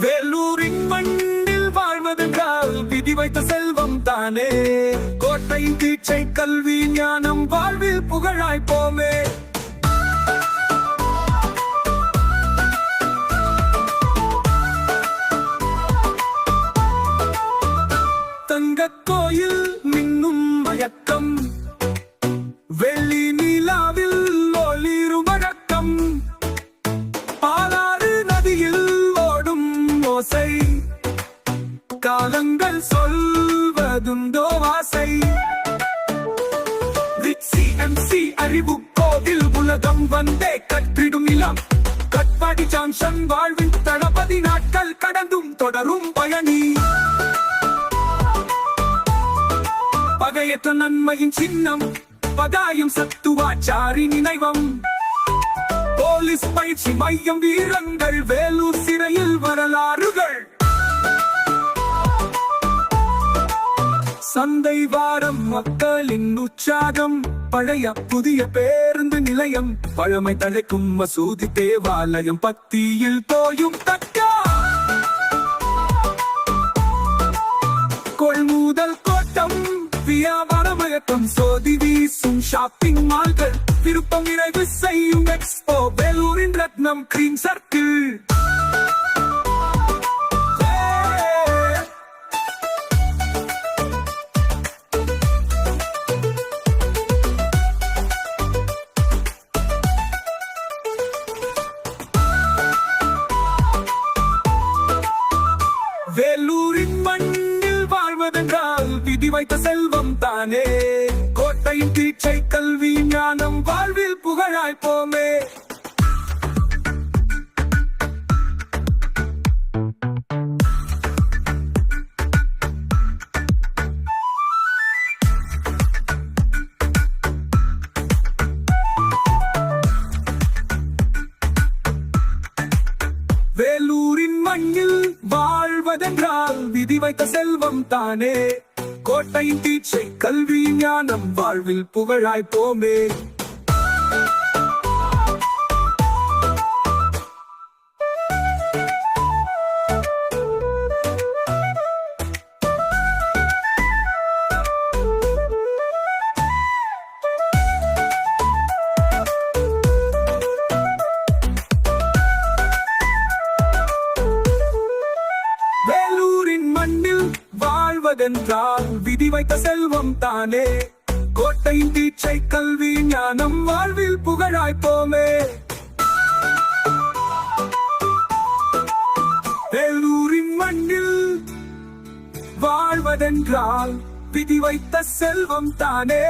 வேலூரின் மண்ணில் வாழ்வதென்றால் விதி வைத்த செல்வம் தானே. கோட்டையின் தீட்சை கல்வி ஞானம் வாழ்வில் புகழாய் காலங்கள் சொல்வதுண்டோ ஆசை சிஎம்சி அறிவு கோவில் உலகம் வந்தே கற்றிடும் இளம். கட்பாடி ஜாங்ஷன் வாழ்வின் தளபதி நாட்கள் கடந்தும் தொடரும் பயணி. பகையற்ற நன்மையின் சின்னம் பதாயும் சத்துவாச்சாரி நினைவம். போலீஸ் பயிற்சி மையம் வீரங்கள் வேல் சந்தை வாரம் மக்களின் உற்சாகம். பழைய புதிய பேருந்து நிலையம். பழமை தழைக்கும் மசூதி தேவாலயம் பத்தியில் தோயும் தக்கா கொள்முதல் கோட்டம் வியாபாரமயக்கம் சோதி வீசும் ஷாப்பிங் மால்கள். விருப்பம் நிறைவு செய்யும் எக்ஸ்போ. வேலூரின் ரத்னம் கிரீம் சர்க்கிள். வேலூரின் மண்ணில் வாழ்வதென்றால் விதி வைத்த செல்வம் தானே. கோட்டையின் தீட்சை கல்வி ஞானம் வாழ்வில் புகழாய்ப்போமே போமே. மண்ணில் வாழ்வதென்றால் விதி வைத்த செல்வம் தானே. கோட்டையின் தீட்சை கல்வி ஞானம் வாழ்வில் புகழாய் போமே. வாழ்வதென்றால் விதி வைத்த செல்வம் தானே? கோட்டை தீட்சை கல்வி ஞானம் வாழ்வில் புகழாய்ப்போமே. வேலூரின் மண்ணில் வாழ்வதென்றால் விதி வைத்த செல்வம் தானே?